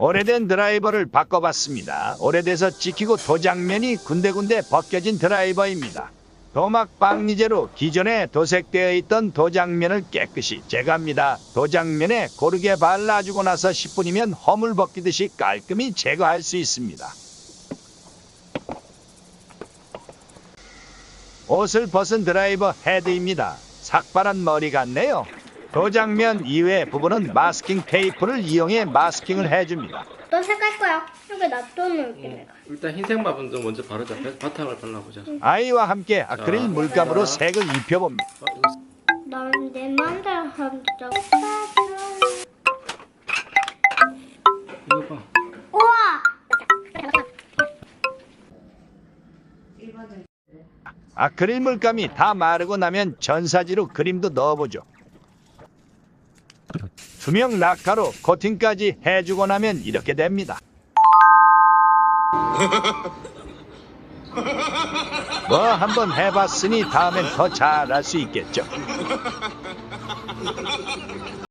오래된 드라이버를 바꿔봤습니다. 오래돼서 찍히고 도장면이 군데군데 벗겨진 드라이버입니다. 도막 방리제로 기존에 도색되어 있던 도장면을 깨끗이 제거합니다. 도장면에 고르게 발라주고 나서 10분이면 허물 벗기듯이 깔끔히 제거할 수 있습니다. 옷을 벗은 드라이버 헤드입니다. 삭발한 머리 같네요. 도장면 이외 부분은 마스킹 테이프를 이용해 마스킹을 해줍니다. 또 색깔 거야. 여기 놔둬놓을게 내가. 일단 흰색 좀 먼저 바르자. 바탕을 발라보자. 아이와 함께 아크릴 자. 물감으로 색을 입혀봅니다. 어, 이거 난내 맘대로 하면 진짜. 이거 봐. 우와. 아크릴 물감이 다 마르고 나면 전사지로 그림도 넣어보죠. 투명 라카로 코팅까지 해주고 나면 이렇게 됩니다. 뭐 한번 해봤으니 다음엔 더 잘할 수 있겠죠.